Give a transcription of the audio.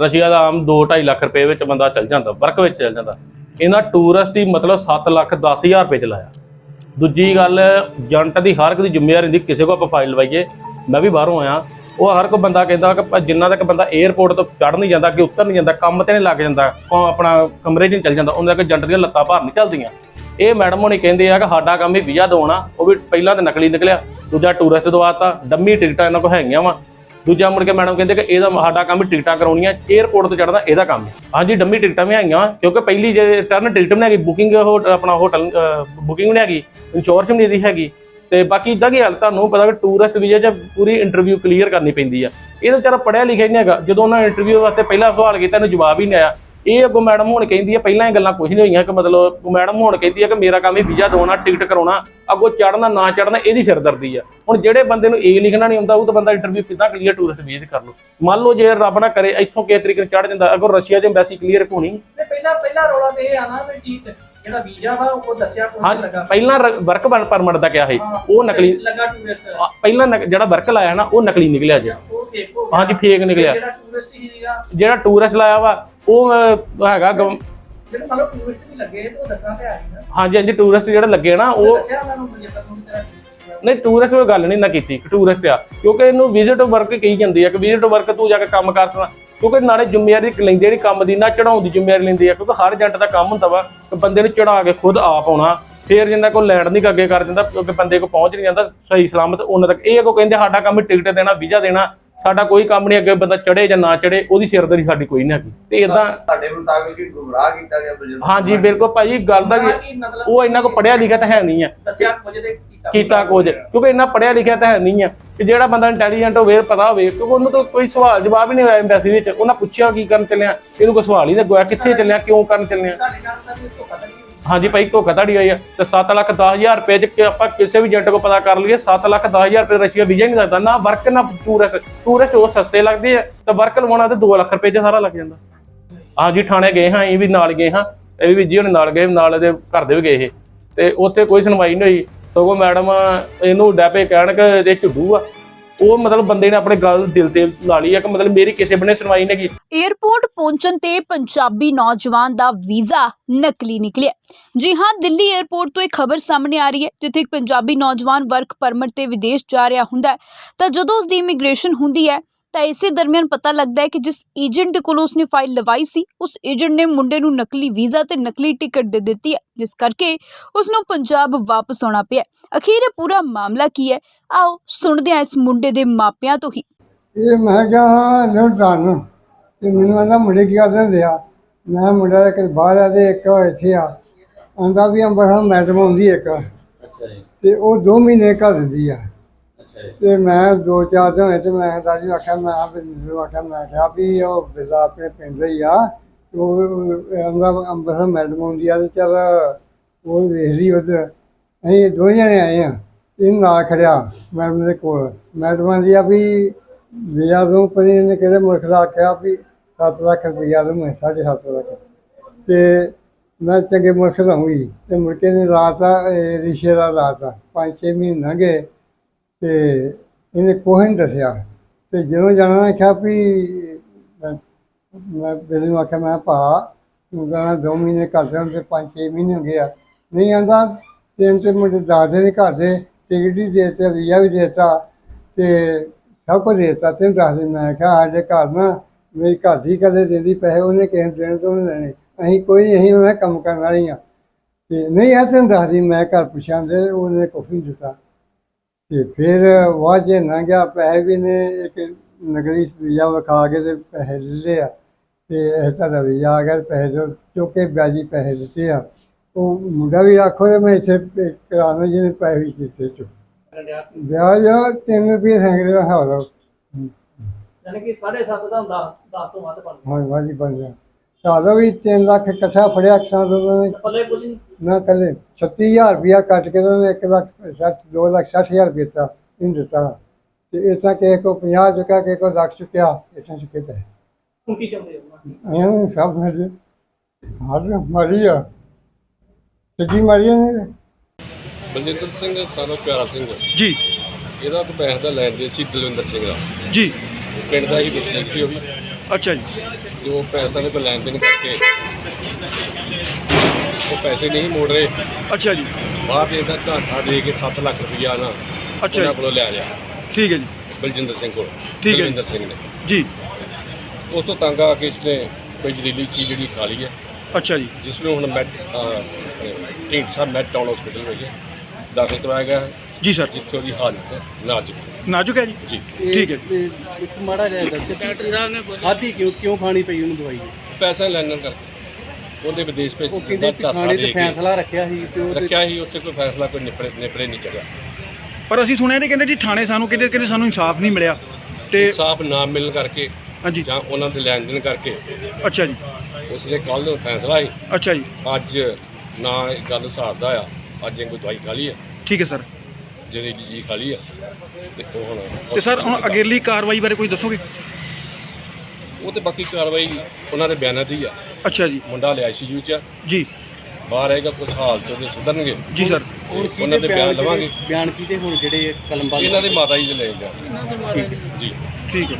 Russia ਦਾ ਆਮ 2.5 ਲੱਖ ਰੁਪਏ ਵਿੱਚ ਬੰਦਾ ਚੱਲ ਜਾਂਦਾ, ਵਰਕ ਵਿੱਚ ਚੱਲ ਜਾਂਦਾ। ਇਹਨਾਂ ਟੂਰਿਸਟ ਦੀ ਮਤਲਬ 7 ਲੱਖ 10000 ਰੁਪਏ ਚਲਾਇਆ ਦੂਜੀ ਗੱਲ ਏਜੰਟ ਦੀ ਹਰ ਇੱਕ ਦੀ ਜ਼ਿੰਮੇਵਾਰੀ ਹੁੰਦੀ, ਕਿਸੇ ਕੋ ਆਪਾਂ ਫਾਈਲ ਲਵਾਈਏ, ਮੈਂ ਵੀ ਬਾਹਰੋਂ ਆਇਆ, ਉਹ ਹਰ ਕੋ ਬੰਦਾ ਕਹਿੰਦਾ ਕਿ ਜਿੰਨਾ ਤੱਕ ਬੰਦਾ 에ਅਰਪੋਰਟ ਤੋਂ ਚੜ ਨਹੀਂ ਜਾਂਦਾ ਕਿ ਉੱਤਰ ਨਹੀਂ ਜਾਂਦਾ, ਕੰਮ ਤੇ ਨਹੀਂ ਲੱਗ ਜਾਂਦਾ, ਕੋ ਆਪਣਾ ਕਮਰੇ 'ਚ ਨਹੀਂ ਚੱਲ ਜਾਂਦਾ ਉਹਨਾਂ ਤੱਕ ਏਜੰਟ ਦੀਆਂ ਲੱਤਾਂ ਭਾਰ ਨਹੀਂ ਚੱਲਦੀਆਂ। ਇਹ ਮੈਡਮ ਹੋਣੀ ਕਹਿੰਦੇ ਆ ਕਿ ਸਾਡਾ ਕੰਮ ਹੀ ਵੀਜ਼ਾ ਦਵਾਉਣਾ, ਉਹ ਵੀ ਪਹਿਲਾਂ ਤਾਂ ਨਕਲੀ ਨਿਕਲਿਆ, ਦੂਜਾ ਟੂਰਿਸਟ ਦਵਾਤਾ ਡੰਮੀ ਟਿਕਟਾਂ ਇਹਨਾਂ ਕੋਲ ਹੈਗੀਆਂ ਵਾ। ਦੂਜਾ ਮੁੜ ਕੇ ਮੈਡਮ ਕਹਿੰਦੇ ਕਿ ਇਹਦਾ ਸਾਡਾ ਕੰਮ ਟਿਕਟਾਂ ਕਰਾਉਣੀਆਂ 에ਅਰਪੋਰਟ ਤੋਂ ਚੜਨਾ ਇਹਦਾ ਕੰਮ ਹੈ। ਹਾਂਜੀ, ਡੰਮੀ ਟਿਕਟਾਂ ਵੀ ਹੈਗੀਆਂ, ਕਿਉਂਕਿ ਪਹਿਲੀ ਜੇ ਰਿਟਰਨ ਟਿਕਟ ਵੀ ਨਹੀਂ ਹੈਗੀ ਬੁਕਿੰਗ ਆਪਣਾ ਹੋਟਲ ਬੁਕਿੰਗ ਵੀ ਨਹੀਂ ਹੈਗੀ ਇੰਸ਼ੋਰੈਂਸ ਵੀ ਨਹੀਂ ਦੀ ਹੈਗੀ। ਤੇ ਬਾਕੀ ਇਦਾਂ ਕੀ ਹਾਲ, ਤੁਹਾਨੂੰ ਪਤਾ ਵੀ ਟੂਰਿਸਟ ਵੀਜ਼ਾ 'ਚ ਪੂਰੀ ਇੰਟਰਵਿਊ ਕਲੀਅਰ ਕਰਨੀ ਪੈਂਦੀ ਆ। ਇਹ ਤਾਂ ਵਿਚਾਰਾ ਪੜਿਆ ਲਿਖਿਆ ਨਹੀਂ ਹੈਗਾ। ਜਦੋਂ ਉਹਨਾਂ ਇੰਟਰਵਿਊ ਵਾਸਤੇ ਪਹਿਲਾ ਸਵਾਲ ਕੀਤਾ, ਇਹਨੂੰ ਜਵਾਬ ਹੀ ਨਹੀਂ ਆਇਆ। ਇਹ ਅੱਗੋਂ ਮੈਡਮ ਹੁਣ ਕਹਿੰਦੀ ਆ ਪਹਿਲਾਂ ਇਹ ਗੱਲਾਂ ਕੁਝ ਨਹੀਂ ਹੋਈਆਂ ਕਿ ਮਤਲਬ ਮੈਡਮ ਹੁਣ ਕਹਿੰਦੀ ਆ ਕਿ ਮੇਰਾ ਕੰਮ ਹੀ ਵੀਜ਼ਾ ਦਵਾਉਣਾ ਟਿਕਟ ਕਰਾਉਣਾ ਅੱਗੋਂ ਚੜਨਾ ਨਾ ਚੜਨਾ ਇਹਦੀ ਸਿਰਦਰਦੀ ਆ। ਹੁਣ ਜਿਹੜੇ ਬੰਦੇ ਨੂੰ ਇਹ ਲਿਖਣਾ ਨਹੀਂ ਆਉਂਦਾ ਉਹ ਤਾਂ ਬੰਦਾ ਇੰਟਰਵਿਊ ਕਿੱਦਾਂ ਕਲੀਅਰ ਟੂਰਿਸਟ ਵੀਜ਼ਾ ਕਰ ਲਓ ਮੰਨ ਲਓ ਜੇ ਰੱਬ ਨਾ ਕਰੇ ਇੱਥੋਂ ਕਿਸ ਤਰੀਕੇ ਨਾਲ ਚੜ ਜਾਂਦਾ ਅੱਗੋਂ ਰਸ਼ੀਆ 'ਚ ਐਮਬੈਸੀ ਕਲੀਅਰ ਹੋਣੀ। ਪਹਿਲਾਂ ਪਹਿਲਾਂ ਰੌਲਾ ਤੇ ਇਹ ਆਣਾ ਵੀ ਜੀਤ ਜਿਹੜਾ ਵੀਜ਼ਾ ਵਾ ਉਹ ਦੱਸਿਆ ਕੋਈ ਹਾਂ ਨਹੀਂ ਲੱਗਾ। ਪਹਿਲਾਂ ਵਰਕ ਪਰਮਿਟ ਦਾ ਕਿਹਾ ਸੀ। ਹਾਂ, ਉਹ ਨਕਲੀ ਲੱਗਾ ਟੂਰਿਸਟ ਆ, ਪਹਿਲਾਂ ਜਿਹੜਾ ਵਰਕ ਲਾਇਆ ਨਾ ਉਹ ਨਕਲੀ ਨਿਕਲਿਆ ਜੀ। ਹਾਂਜੀ ਫੇਕ ਨਿਕਲਿਆ। ਜਿਹੜਾ ਟੂਰਿਸਟ ਹੀ ਸੀਗਾ। ਜਿਹੜਾ ਟੂਰਿਸਟ ਲਾਇਆ ਵਾ ਉਹ ਅਹ, ਹੈਗਾ ਗਵ- ਜਿਹੜਾ ਮਤਲਬ ਟੂਰਿਸਟ ਵੀ ਲੱਗੇ ਤੇ ਉਹ ਦੱਸਣਾ ਤੇ ਆ ਨਾ। ਹਾਂਜੀ ਹਾਂਜੀ ਟੂਰਿਸਟ ਜਿਹੜਾ ਲੱਗੇ ਨਾ ਉਹ ਉਹ ਦੱਸਿਆ ਉਹਨਾਂ ਨੂੰ ਜਿੱਦਾਂ ਤੇਰਾ ਨਹੀਂ ਟੂਰਿਸਟ ਕੋਈ ਗੱਲ ਨਹੀਂ ਨਾ ਕੀਤੀ ਟੂਰਿਸਟ ਆ। ਕਿਉਂਕਿ ਇਹਨੂੰ ਵਿਜ਼ਿਟ ਵਰਕ ਕਹੀ ਜਾਂਦੀ ਆ ਕਿ ਵਿਜ਼ਿਟ ਵਰਕ ਤੂੰ ਜਾ ਕੇ ਕੰਮ ਕਰ ਸਕਣਾ ਕਿਉਂਕਿ ਨਾਲੇ ਜ਼ਿੰਮੇਵਾਰੀ ਲੈਂਦੇ ਜਿਹੜੀ ਕੰਮ ਦੀ ਨਾ ਚੜਾਉਣ ਦੀ ਜ਼ਿੰਮੇਵਾਰੀ ਲੈਂਦੀ ਆ। ਕਿਉਂਕਿ ਹਰ ਏਜੰਟ ਦਾ ਕੰਮ ਹੁੰਦਾ ਵਾ ਕਿ ਬੰਦੇ ਨੂੰ ਚੜਾ ਕੇ ਖੁਦ ਆਪ ਆਉਣਾ। ਫੇਰ ਜਿੰਨਾ ਕੋਲ ਲੈਂਡ ਨਹੀਂ ਅੱਗੇ ਕਰ ਦਿੰਦਾ ਕਿਉਂਕਿ ਬੰਦੇ ਕੋ ਪਹੁੰਚ ਨਹੀਂ ਜਾਂਦਾ ਸਹੀ ਸਲਾਮਤ ਉਹਨਾਂ ਤੱਕ। ਇਹ ਕੋ ਕਹਿੰਦੇ ਸਾਡਾ ਕੰਮ ਟਿਕਟ ਦੇਣਾ ਵੀਜ਼ਾ ਦੇਣਾ ਸਾਡਾ ਕੋਈ ਕੰਮ ਨਹੀਂ ਅੱਗੇ ਬੰਦਾ ਚੜੇ ਜਾਂ ਨਾ ਚੜੇ ਉਹਦੀ ਸਿਰਦਰੀ ਸਾਡੀ ਕੋਈ ਨਹੀਂ ਹੈਗੀ। ਤੇ ਇਦਾਂ ਤੁਹਾਡੇ ਮੁਤਾਬਿਕ ਹੀ ਗੁੰਮਰਾਹ ਕੀਤਾ ਗਿਆ ਬਲਜਿੰਦਰ ਹਾਂਜੀ ਬਿਲਕੁਲ ਭਾਜੀ ਗੱਲ ਦਾ ਉਹ ਇੰਨਾ ਕੋ ਪੜਿਆ ਲਿਖਿਆ ਤਾਂ ਹੈ ਨਹੀਂ ਆ। ਦੱਸਿਆ ਕੁਝ ਤੇ ਕੀਤਾ ਕੀਤਾ ਕੁਝ ਕਿਉਂਕਿ ਇੰਨਾ ਪੜਿਆ ਲਿਖਿਆ ਤਾਂ ਹੈ ਨਹੀਂ ਆ। ਕਿ ਜਿਹੜਾ ਬੰਦਾ ਇੰਟੈਲੀਜੈਂਟ ਹੋਵੇ ਪਤਾ ਹੋਵੇ ਕਿਉਂਕਿ ਉਹਨੂੰ ਤਾਂ ਕੋਈ ਸਵਾਲ ਜਵਾਬ ਹੀ ਨਹੀਂ ਹੋਇਆ ਐਮਬੈਸੀ ਵਿੱਚ। ਉਹਨਾਂ ਪੁੱਛਿਆ ਕੀ ਕਰਨ ਚੱਲਿਆ ਇਹਨੂੰ ਕੋਈ ਸਵਾਲ ਹੀ ਨਹੀਂ ਲੱਗਿਆ ਕਿੱਥੇ ਚੱਲਿਆ ਕਿਉਂ ਕਰਨ ਚੱਲਿਆ ਤੁਹਾਡੇ ਨਾਲ ਤਾਂ ਵੀ ਧੋਖਾ। ਹਾਂਜੀ ਭਾਈ, ਧੋਖਾ ਧੜੀ ਹੋਈ ਆ। ਤੇ 7 ਲੱਖ 10000 ਰੁਪਏ ਚ ਕਿ ਆਪਾਂ ਕਿਸੇ ਵੀ ਏਜੰਟ ਕੋ ਪਤਾ ਕਰ ਲਈਏ 7 ਲੱਖ 10000 ਰੁਪਏ ਰਸ਼ੀਆ ਵੀਜ਼ਾ ਹੀ ਨਹੀਂ ਲੱਗਦਾ। ਨਾ ਵਰਕ ਨਾ ਟੂਰਿਸਟ ਟੂਰਿਸਟ ਉਹ ਸਸਤੇ ਲੱਗਦੇ ਆ। ਤੇ ਵਰਕ ਲਵਾਉਣਾ ਤੇ 2 ਲੱਖ ਰੁਪਏ ਚ ਸਾਰਾ ਲੱਗ ਜਾਂਦਾ। ਹਾਂਜੀ, ਥਾਣੇ ਗਏ ਹਾਂ ਇਹ ਵੀ ਨਾਲ ਗਏ ਹਾਂ। ਇਹ ਵੀ ਜੀ ਹੁਣ ਨਾਲ ਗਏ, ਨਾਲ ਇਹਦੇ ਘਰ ਦੇ ਵੀ ਗਏ ਇਹ। ਤੇ ਉੱਥੇ ਕੋਈ ਸੁਣਵਾਈ ਨਹੀਂ ਹੋਈ। ਸਗੋਂ ਮੈਡਮ ਇਹਨੂੰ ਡੈਪੇ ਕਹਿਣ ਕਿ ਇਹ ਝੁੱਡੂ ਆ। ਉਹ ਮਤਲਬ ਬੰਦੇ ਨੇ ਆਪਣੇ ਗੱਲ ਦਿਲ ਤੇ ਲਾ ਲਈ ਆ ਕਿ ਮਤਲਬ ਮੇਰੀ ਕਿਸੇ ਬਨੇ ਸੁਣਵਾਈ ਨਹੀਂ ਕੀਤੀ ਏਅਰਪੋਰਟ ਪਹੁੰਚਣ ਤੇ ਪੰਜਾਬੀ ਨੌਜਵਾਨ ਦਾ ਵੀਜ਼ਾ ਨਕਲੀ ਨਿਕਲਿਆ। ਜੀ ਹਾਂ, ਦਿੱਲੀ ਏਅਰਪੋਰਟ ਤੋਂ ਇੱਕ ਖਬਰ ਸਾਹਮਣੇ ਆ ਰਹੀ ਹੈ, ਜਿੱਥੇ ਇੱਕ ਪੰਜਾਬੀ ਨੌਜਵਾਨ ਵਰਕ ਪਰਮਿਟ ਤੇ ਵਿਦੇਸ਼ ਜਾ ਰਿਹਾ ਹੁੰਦਾ ਹੈ। ਤਾਂ ਜਦੋਂ ਉਸ ਦੀ ਇਮੀਗ੍ਰੇਸ਼ਨ ਹੁੰਦੀ ਹੈ ਤਾਂ ਇਸੇ ਦਰਮਿਆਨ ਪਤਾ ਲੱਗਦਾ ਹੈ ਕਿ ਜਿਸ ਏਜੰਟ ਦੇ ਕੋਲੋਂ ਉਸਨੇ ਫਾਈਲ ਲਵਾਈ ਸੀ ਉਸ ਏਜੰਟ ਨੇ ਮੁੰਡੇ ਨੂੰ ਨਕਲੀ ਵੀਜ਼ਾ ਤੇ ਨਕਲੀ ਟਿਕਟ ਦੇ ਦਿੱਤੀ ਹੈ ਜਿਸ ਕਰਕੇ ਉਸ ਨੂੰ ਪੰਜਾਬ ਵਾਪਸ ਆਉਣਾ ਪਿਆ ਅਖੀਰ ਇਹ ਪੂਰਾ ਮਾਮਲਾ ਕੀ ਹੈ? ਆਓ ਸੁਣਦੇ ਹਾਂ ਇਸ ਮੁੰਡੇ ਦੇ ਮਾਪਿਆਂ ਤੋਂ ਹੀ। ਇਹ ਮੈਂ ਕਿਹਾ ਲੋ ਡਨ ਤੇ ਮੈਨੂੰ ਆਂਦਾ ਮੁੰਡੇ ਕੀ ਕਰਦੇ ਹੁੰਦੇ ਆ? ਮੈਂ ਮੁੰਡਾ ਇੱਕ ਬਾਹਰ ਆ ਤੇ ਇੱਕ ਇੱਥੇ ਆ। ਆਂਦਾ ਵੀ ਅੰਬਰ ਮੈਡਮ ਆਉਂਦੀ ਇੱਕ। ਅੱਛਾ ਜੀ। ਤੇ ਉਹ 2 ਮਹੀਨੇ ਘਰ ਦਿੰਦੀ ਆ। ਅੱਛਾ ਜੀ। ਤੇ ਮੈਂ ਦੋ ਚਾਰ ਦਿਨ ਹੋਏ ਤੇ ਮੈਂ ਦਾਦੀ ਆਖਿਆ, ਮੈਂ ਆ ਬਿੰਦੂ ਆਖਿਆ, ਮੈਂ ਕਿਹਾ ਵੀ ਉਹ ਬਿਜ਼ਾ ਆਪਣੇ ਪਿੰਡ ਹੀ ਆ। ਉਹ ਆਂਦਾ ਅੰਬਰ ਮੈਡਮ ਆਉਂਦੀ ਆ ਤੇ ਚੱਲ ਉਹ ਵੇਖ ਲਈ ਉਧਰ। ਅਸੀਂ ਦੋ ਜਣੇ ਆਏ ਆ। ਇਹ ਨਾਲ ਖੜਿਆ ਮੈਡਮ ਦੇ ਕੋਲ। ਮੈਡਮ ਦੀ ਆ ਵੀ ਵਿਆਹ ਤੋਂ ਪਰੀ ਨੇ ਕਿਹੜੇ ਮੁਲਕ ਦਾ ਆਖਿਆ ਵੀ 7 ਲੱਖ ਰੁਪਈਆ ਦੂੰ ਮੈਂ 7.5 ਲੱਖ। ਤੇ ਮੈਂ ਚੰਗੇ ਮੁਲਕ ਦਾ ਹੋਈ ਤੇ ਮੁੜਕੇ ਨੇ ਲਾਤਾ, ਇਹ ਰਿਸ਼ਤੇ ਦਾ ਲਾਤਾ। ਪੰਜ ਛੇ ਮਹੀਨੇ ਲੰਘੇ ਤੇ ਇਹਨੇ ਕੋਈ ਨਹੀਂ ਦੱਸਿਆ। ਤੇ ਜਦੋਂ ਜਾਣਾ ਆਖਿਆ ਵੀ ਮੈਂ ਮੈਂ ਨੂੰ ਆਖਿਆ, ਮੈਂ ਭਾ, ਤੂੰ ਕਹਿੰਦਾ ਦੋ ਮਹੀਨੇ ਘਰ ਦੇ ਤੇ ਪੰਜ ਛੇ ਮਹੀਨੇ ਹੋ ਗਏ ਆ। ਨਹੀਂ ਆਂਦਾ, ਤਿੰਨ ਤੇ ਮੁੰਡੇ ਦਾਦੇ ਦੇ ਘਰ ਦੇ, ਟਿਕਟ ਵੀ ਦੇ ਦਿੱਤਾ ਵੀਜ਼ਾ ਵੀ ਦੇ ਦਿੱਤਾ ਤੇ ਸਭ ਕੁਝ ਦੇ ਦਿੱਤਾ, ਤੈਨੂੰ ਦੱਸ ਦੇ ਮੈਂ ਕਿਹਾ, ਸਾਡੇ ਘਰ ਨਾ ਮੇਰੀ ਘਰ ਦੀ ਕਦੇ ਦਿੰਦੀ ਪੈਸੇ, ਉਹਨੇ ਕਿਸੇ ਨੂੰ ਦੇਣੇ ਤੋਂ ਨਹੀਂ ਲੈਣੇ ਅਸੀਂ ਕੋਈ, ਅਸੀਂ ਮੈਂ ਕੰਮ ਕਰਨ ਵਾਲੀ ਆ। ਤੇ ਨਹੀਂ ਆ ਤੈਨੂੰ ਦੱਸਦੀ, ਮੈਂ ਘਰ ਪੁੱਛਾਂ ਦੇ ਉਹਨੇ ਕੁਛ ਨਹੀਂ ਦਿੱਤਾ। ਤੇ ਫਿਰ ਵਾਜੇ ਨਾ ਗਿਆ ਪੈਸੇ ਵੀ ਨੇ ਇੱਕ ਨਕਲੀ ਵੀਜ਼ਾ ਵਿਖਾ ਕੇ ਤੇ ਪੈਸੇ ਲੈ ਲਏ ਆ ਤੇ ਇਹ ਤੁਹਾਡਾ ਵੀਜ਼ਾ ਆ ਗਿਆ ਪੈਸੇ ਜੋ ਚੁੱਕ ਵਿਆਜੀ ਪੈਸੇ ਦਿੱਤੇ ਆ। ਉਹ ਮੁੰਡਾ ਵੀ ਆਖੋ ਮੈਂ ਇੱਥੇ ਕਰਾਉਣਾ ਜਿਹਨੇ ਪੈਸੇ ਵੀ ਦਿੱਤੇ ਚੁ ਵਿਆਜ ਆ ਤਿੰਨ ਰੁਪਏ ਸੈਂਕੜੇ ਦਾ ਹਾਲ ਯਾਨੀ ਕਿ 7.5 ਦਾ ਹੁੰਦਾ 10 ਤੋਂ ਵੱਧ ਬਣਦਾ ਹਾਂ ਵਾਜੀ ਬਣ ਗਿਆ। ਸਾਦਾ ਵੀ 3 ਲੱਖ ਇਕੱਠਾ ਫੜਿਆ ਅਕਸਾਂ ਤੋਂ ਪੱਲੇ ਕੁਝ ਨਹੀਂ ਨਾ ਕੱਲੇ 36000 ਰੁਪਇਆ ਕੱਟ ਕੇ ਉਹਨਾਂ ਨੇ 1 ਲੱਖ 60 2 ਲੱਖ 60000 ਰੁਪਏ ਦਿੱਤਾ ਇਹਨੂੰ ਦਿੱਤਾ। ਤੇ ਇਸ ਤਰ੍ਹਾਂ ਕਿਸੇ ਕੋ 50 ਚੁੱਕਿਆ ਕਿਸੇ ਕੋ ਲੱਖ ਚੁੱਕਿਆ ਇਸ ਤਰ੍ਹਾਂ ਚੁੱਕੇ ਪਏ ਹੁਣ ਕੀ ਚਾਹੁੰਦੇ ਹੋ ਐਂ ਸਭ ਮਿਲ ਹਰ ਮਾਰੀ ਆ। ਸਿੱਧੀ ਮਾਰੀ ਨੇ ਬਲਜਿੰਦਰ ਸਿੰਘ ਸਾਨੂੰ ਪਿਆਰਾ ਸਿੰਘ। ਜੀ। ਇਹਦਾ ਕੋਈ ਪੈਸੇ ਦਾ ਲੈਣ ਦੇ ਸੀ ਦਲਵਿੰਦਰ ਸਿੰਘ ਦਾ। ਜੀ। ਪਿੰਡ ਦਾ ਹੀ ਵਸਨੀਕ ਸੀ ਉਹ ਵੀ ਅੱਛਾ ਜੀ। ਜੋ ਪੈਸਾ ਦੇ ਕੋਲ ਲੈਣ ਦੇਣ ਕਰਕੇ ਪੈਸੇ ਨਹੀਂ ਮੋੜ ਰਹੇ। ਅੱਛਾ ਜੀ। ਬਾਅਦ ਇਹਦਾ ਝਾਂਸਾ ਦੇ ਕੇ 7 ਲੱਖ ਰੁਪਇਆ ਨਾ ਅੱਛਾ ਉਹਨਾਂ ਜੀ। ਕੋਲੋਂ ਲਿਆ ਲਿਆ। ਠੀਕ ਹੈ ਜੀ। ਬਲਜਿੰਦਰ ਸਿੰਘ ਕੋਲ। ਠੀਕ ਹੈ। ਬਲਜਿੰਦਰ ਸਿੰਘ ਨੇ। ਜੀ। ਉਸ ਤੋਂ ਤੰਗ ਆ ਕੇ ਇਸਨੇ ਕੋਈ ਜ਼ਹਿਰੀਲੀ ਚੀਜ਼ ਜਿਹੜੀ ਖਾ ਲਈ ਹੈ। ਅੱਛਾ ਜੀ। ਜਿਸ ਨੂੰ ਹੁਣ ਮੈਟ ਢੀਂਡਸਾ ਮੈਟ ਟਾਊਨ ਹਸਪੀਟਲ ਵਿੱਚ ਦਾਖਲ ਕਰਵਾਇਆ ਗਿਆ ਹੈ। ਜੀ ਸਰ। ਜਿੱਥੇ ਉਹਦੀ ਹਾਲਤ ਨਾਜ਼ੁਕ ਹੈ। ਨਾਜ਼ੁਕ ਹੈ ਜੀ? ਜੀ। ਠੀਕ ਹੈ ਜੀ। ਇੱਕ ਮਾੜਾ ਜਿਹਾ ਦੱਸੋ ਖਾਧੀ ਕਿਉਂ ਕਿਉਂ ਖਾਣੀ ਪਈ ਉਹਨੂੰ ਦਵਾਈ? ਪੈਸਾ ਲੈਣ ਕਰਕੇ। ਉਹਦੇ ਵਿਦੇਸ਼ ਭੇਜ ਉਹ ਦਾ ਕਹਿੰਦੇ ਦੇ ਤੇ ਫੈਸਲਾ ਰੱਖਿਆ ਸੀ ਤੇ ਉਹ ਰੱਖਿਆ ਹੀ ਉੱਥੇ ਕੋਈ ਫੈਸਲਾ ਕੋਈ ਨਿਪੜੇ ਨਿਪੜੇ ਨਹੀਂ ਚੱਲਿਆ। ਪਰ ਅਸੀਂ ਸੁਣਿਆ ਨੇ ਕਹਿੰਦੇ ਜੀ ਥਾਣੇ ਸਾਨੂੰ ਕਹਿੰਦੇ ਕਹਿੰਦੇ ਸਾਨੂੰ ਇਨਸਾਫ ਨਹੀਂ ਮਿਲਿਆ ਤੇ ਇਨਸਾਫ ਨਾ ਮਿਲਣ ਕਰਕੇ ਹਾਂਜੀ। ਜਾਂ ਉਹਨਾਂ ਦੇ ਲੈਣ ਦੇਣ ਕਰਕੇ ਅੱਛਾ ਜੀ। ਉਸਨੇ ਕੱਲ ਫੈਸਲਾ ਸੀ। ਅੱਛਾ ਜੀ। ਅੱਜ ਨਾ ਇਹ ਗੱਲ ਹਿਸਾਬ ਦਾ ਆ ਅੱਜ ਇਹ ਕੋਈ ਦਵਾਈ ਖਾ ਲਈ ਹੈ ਠੀਕ ਹੈ ਸਰ। ਜਿਹੜੀ ਜੀ ਖਾ ਲਈ ਤੇ ਉਹ ਹੁਣ ਤੇ ਸਰ ਹੁਣ ਅਗੇਲੀ ਕਾਰਵਾਈ ਬਾਰੇ ਕੁਝ ਦੱਸੋਗੇ? ਉਹ ਤੇ ਬਾਕੀ ਕਾਰਵਾਈ ਉਹਨਾਂ ਦੇ ਬਿਆਨਾਂ ਦੀ ਆ। ਅੱਛਾ ਜੀ। ਮੁੰਡਾ ਲਿਆ ਆਈਸੀਯੂ ਚ। ਆ, ਜੀ ਬਾਹਰ ਆਏਗਾ ਕੁਝ ਹਾਲਤ ਉਹਦੇ ਸੁਧਰਨਗੇ। ਜੀ ਸਰ। ਉਹਨਾਂ ਦੇ ਬਿਆਨ ਲਵਾਂਗੇ। ਬਿਆਨ ਕੀਤੇ ਹੁਣ ਜਿਹੜੇ ਕਲਮਬਾਜ਼ ਇਹਨਾਂ ਦੇ ਮਾਤਾ ਜੀ ਦੇ ਲੈ ਜਾ। ਠੀਕ। ਜੀ ਠੀਕ ਹੈ।